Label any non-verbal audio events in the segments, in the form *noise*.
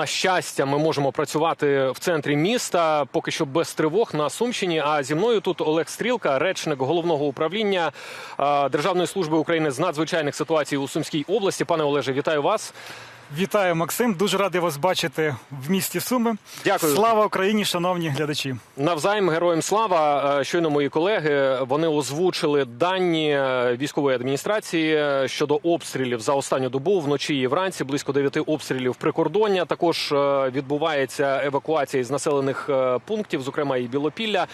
на щастя, ми можемо працювати в центрі міста, поки що без тривог на Сумщині. А зі мною тут Олег Стрілка, речник головного управління Державної служби України з надзвичайних ситуацій у Сумській області. Пане Олеже, вітаю вас. Вітаю, Максим. Дуже радий вас бачити в місті Суми. Дякую. Слава Україні, шановні глядачі. Навзаєм героям слава. Е, Щойно мої колеги вони озвучили дані е, військової адміністрації е, щодо обстрілів за останню добу вночі і вранці. Близько дев'яти обстрілів прикордоння. Також е, відбувається евакуація із населених е, пунктів, зокрема і Білопілля.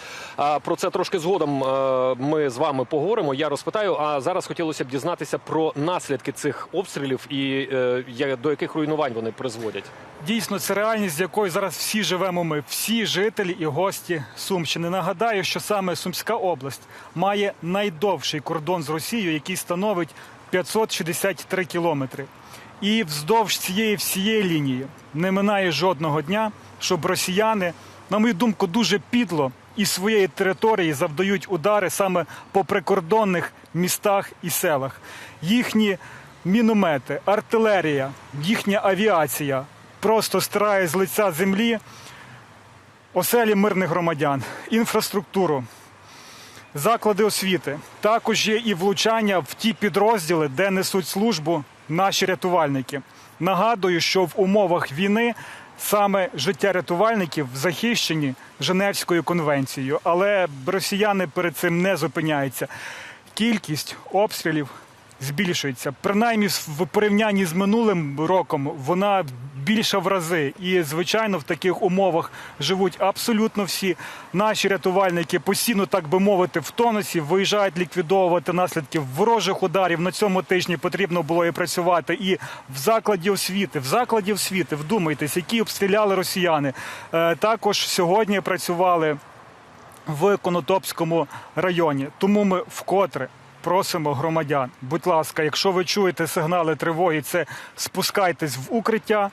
Про це трошки згодом е, ми з вами поговоримо. Я розпитаю. А зараз хотілося б дізнатися про наслідки цих обстрілів і е, до яких руйнувань вони призводять. Дійсно, це реальність, з якою зараз всі живемо ми, всі жителі і гості Сумщини. Нагадаю, що саме Сумська область має найдовший кордон з Росією, який становить 563 кілометри. І вздовж цієї всієї лінії не минає жодного дня, щоб росіяни, на мою думку, дуже підло із своєї території завдають удари саме по прикордонних містах і селах. Їхні міномети, артилерія, їхня авіація просто стирає з лиця землі оселі мирних громадян, інфраструктуру, заклади освіти. Також є і влучання в ті підрозділи, де несуть службу наші рятувальники. Нагадую, що в умовах війни саме життя рятувальників захищені Женевською конвенцією, але росіяни перед цим не зупиняються. Кількість обстрілів збільшується. Принаймні в порівнянні з минулим роком вона більша в рази. І, звичайно, в таких умовах живуть абсолютно всі наші рятувальники постійно, так би мовити, в тонусі виїжджають ліквідовувати наслідки ворожих ударів. На цьому тижні потрібно було і працювати і в закладі освіти. В закладі освіти, вдумайтесь, які обстріляли росіяни. Е, Також сьогодні працювали в Конотопському районі. Тому ми вкотре просимо громадян. Будь ласка, якщо ви чуєте сигнали тривоги, це спускайтесь в укриття.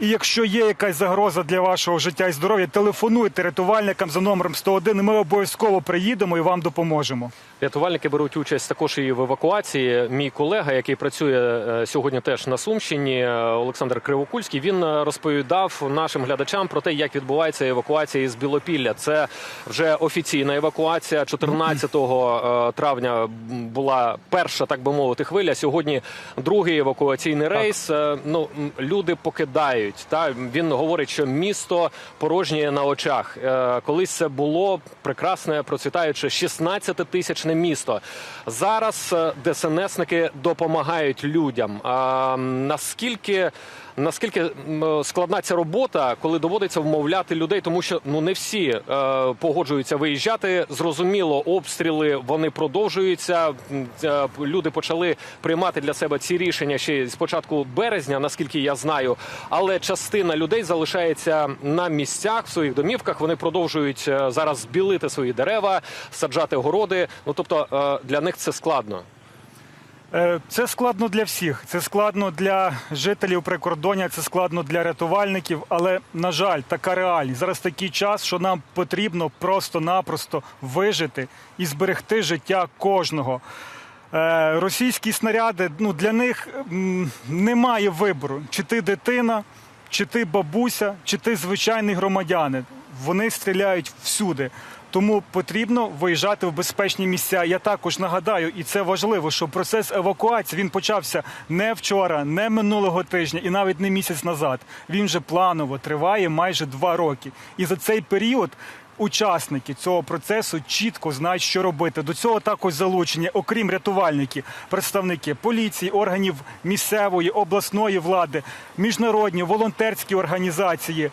І якщо є якась загроза для вашого життя і здоров'я, телефонуйте рятувальникам за номером 101, і ми обов'язково приїдемо і вам допоможемо. Рятувальники беруть участь також і в евакуації. Мій колега, який працює е, сьогодні теж на Сумщині, е, Олександр Кривокульський, він е, розповідав нашим глядачам про те, як відбувається евакуація із Білопілля. Це вже офіційна евакуація. 14 е, травня була перша, так би мовити, хвиля. Сьогодні другий евакуаційний рейс. Ну люди покидають. Та він говорить, що місто порожнє на очах. Колись це було прекрасне, процвітаюче 16-тисячне місто. Зараз е, ДСНСники допомагають людям. Наскільки наскільки складна ця робота, коли доводиться вмовляти людей, тому що ну не всі е, погоджуються виїжджати. Зрозуміло, обстріли вони продовжуються. Е, Люди почали приймати для себе ці рішення ще з початку березня, наскільки я знаю. Але частина людей залишається на місцях в своїх домівках. Вони продовжують е, зараз білити свої дерева, саджати городи. Ну тобто е, для них це складно. Е, Це складно для всіх. Це складно для жителів прикордоння, це складно для рятувальників. Але на жаль, така реальність. Зараз такий час, що нам потрібно просто-напросто вижити і зберегти життя кожного. Е, Російські снаряди ну для них немає вибору, чи ти дитина, чи ти бабуся, чи ти звичайний громадянин. Вони стріляють всюди. Тому потрібно виїжджати в безпечні місця. Я також нагадаю, і це важливо, що процес евакуації він почався не вчора, не минулого тижня і навіть не місяць назад. Він вже планово триває майже два роки. І за цей період. Учасники цього процесу чітко знають, що робити. До цього також залучені, окрім рятувальників, представники поліції, органів місцевої, обласної влади, міжнародні волонтерські організації.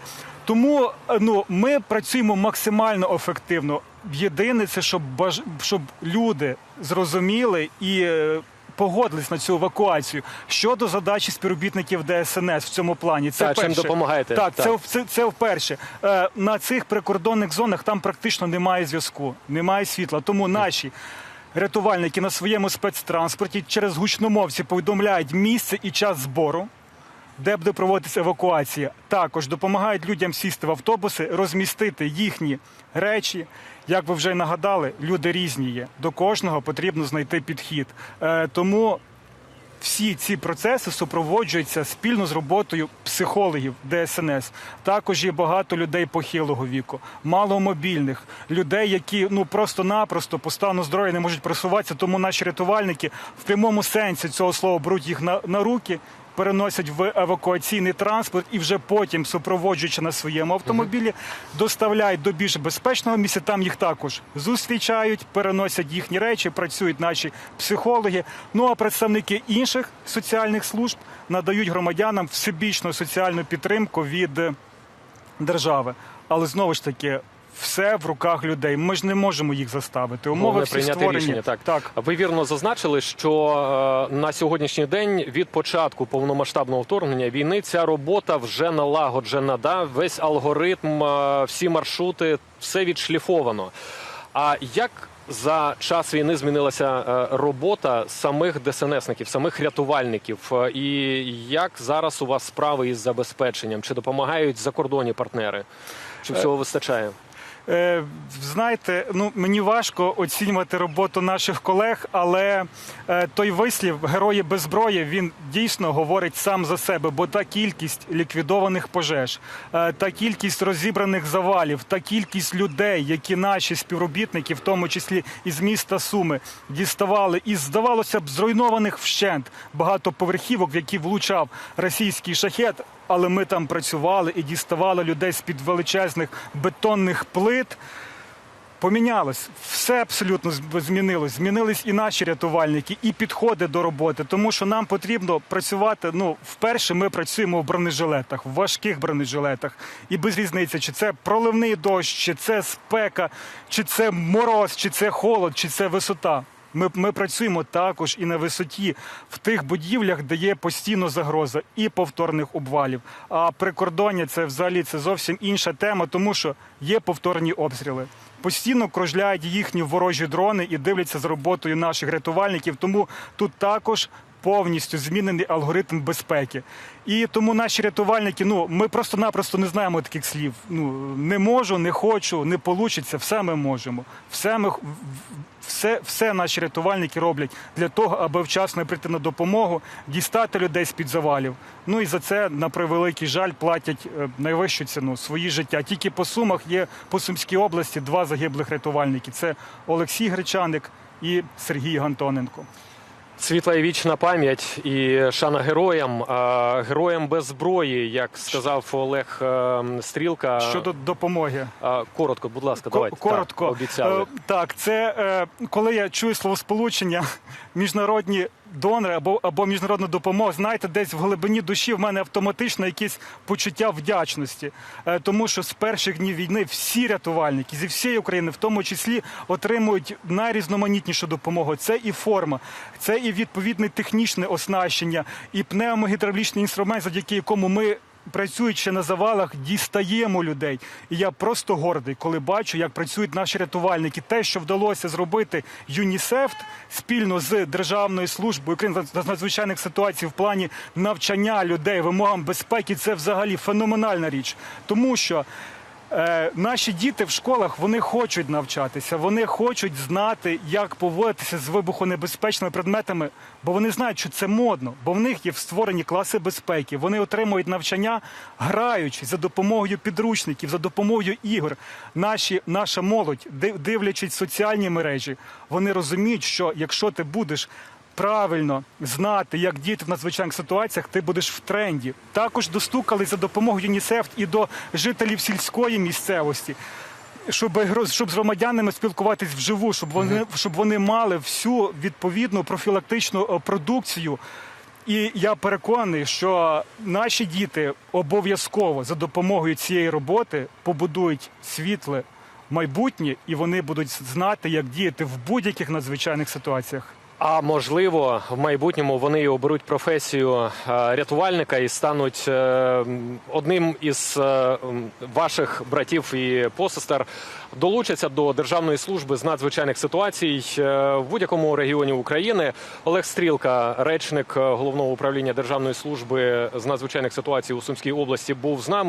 Тому е, ну, ми працюємо максимально ефективно. Єдине, це щоб баж... щоб люди зрозуміли і е, погодились на цю евакуацію. Щодо задачі співробітників ДСНС в цьому плані, це Та, чим допомагаєте? Так, Так. це це, це вперше. Е, на цих прикордонних зонах там практично немає зв'язку, немає світла. Тому наші рятувальники на своєму спецтранспорті через гучномовці повідомляють місце і час збору. Де буде проводитися евакуація, також допомагають людям сісти в автобуси, розмістити їхні речі. Як ви вже нагадали, люди різні є. До кожного потрібно знайти підхід. Е, тому всі ці процеси супроводжуються спільно з роботою психологів ДСНС. Також є багато людей похилого віку, маломобільних, людей, які ну просто-напросто по стану здоров'я не можуть просуватися. Тому наші рятувальники в прямому сенсі цього слова беруть їх на, на руки. Переносять в евакуаційний транспорт і вже потім, супроводжуючи на своєму автомобілі, доставляють до більш безпечного місця. Там їх також зустрічають, переносять їхні речі, працюють наші психологи. Ну а представники інших соціальних служб надають громадянам всебічну соціальну підтримку від е, держави. Але знову ж таки. Все в руках людей. Ми ж не можемо їх заставити. Умови Головне всі прийняти створені. рішення. Так. так. ви вірно зазначили, що е, на сьогоднішній день від початку повномасштабного вторгнення війни ця робота вже налагоджена. Да? Весь алгоритм, е, всі маршрути, все відшліфовано. А як за час війни змінилася е, робота самих ДСНСників, самих рятувальників? Е, І як зараз у вас справи із забезпеченням? Чи допомагають закордонні партнери? Чи всього вистачає? Е, знаєте, ну мені важко оцінювати роботу наших колег, але е, той вислів герої без зброї він дійсно говорить сам за себе, бо та кількість ліквідованих пожеж, е, та кількість розібраних завалів, та кількість людей, які наші співробітники, в тому числі із міста Суми, діставали із здавалося б зруйнованих вщент багатоповерхівок, в які влучав російський шахет. Але ми там працювали і діставали людей з під величезних бетонних плит. Помінялось все абсолютно змінилось. Змінились і наші рятувальники, і підходи до роботи. Тому що нам потрібно працювати. Ну, вперше ми працюємо в бронежилетах, в важких бронежилетах. І без різниці, чи це проливний дощ, чи це спека, чи це мороз, чи це холод, чи це висота. Ми, ми працюємо також і на висоті в тих будівлях, де є постійно загроза і повторних обвалів. А прикордоння це взагалі це зовсім інша тема, тому що є повторні обстріли. Постійно кружляють їхні ворожі дрони і дивляться за роботою наших рятувальників. Тому тут також повністю змінений алгоритм безпеки. І тому наші рятувальники, ну ми просто-напросто не знаємо таких слів. Ну не можу, не хочу, не получиться. Все ми можемо. Все ми все, все наші рятувальники роблять для того, аби вчасно прийти на допомогу, дістати людей з під завалів. Ну і за це на превеликий жаль платять е, найвищу ціну свої життя. Тільки по сумах є по Сумській області два загиблих рятувальники: це Олексій Гречаник і Сергій Гантоненко. Світла і вічна пам'ять і шана героям, героям без зброї, як сказав Олег е, Стрілка. Щодо допомоги. Коротко, будь ласка, давайте. Коротко. Так, обіцяли. Е, Так, це е, коли я чую словосполучення *laughs* міжнародні донори або, або міжнародна допомога, знаєте, десь в глибині душі в мене автоматично якісь почуття вдячності. Е, тому що з перших днів війни всі рятувальники зі всієї України, в тому числі, отримують найрізноманітнішу допомогу. Це і форма, це і відповідне технічне оснащення, і пневмогідравлічний інструмент, завдяки якому ми працюючи на завалах, дістаємо людей. І я просто гордий, коли бачу, як працюють наші рятувальники. Те, що вдалося зробити ЮНІСЕФ спільно з Державною службою України з надзвичайних ситуацій в плані навчання людей вимогам безпеки, це взагалі феноменальна річ, тому що. Е, наші діти в школах вони хочуть навчатися, вони хочуть знати, як поводитися з вибухонебезпечними предметами, бо вони знають, що це модно, бо в них є створені класи безпеки. Вони отримують навчання, граючи за допомогою підручників, за допомогою ігор. Наші, наша молодь, див- дивлячись соціальні мережі, вони розуміють, що якщо ти будеш правильно знати, як діяти в надзвичайних ситуаціях, ти будеш в тренді. Також достукались за допомогою ЮНІСЕФ і до жителів сільської місцевості. Щоб, щоб з громадянами спілкуватись вживу, щоб вони, щоб вони мали всю відповідну профілактичну е, продукцію. І я переконаний, що наші діти обов'язково за допомогою цієї роботи побудують світле майбутнє, і вони будуть знати, як діяти в будь-яких надзвичайних ситуаціях. А можливо, в майбутньому вони оберуть професію е, рятувальника і стануть е, одним із е, ваших братів і посестер, долучаться до державної служби з надзвичайних ситуацій в будь-якому регіоні України. Олег Стрілка, речник головного управління державної служби з надзвичайних ситуацій у Сумській області, був з нами.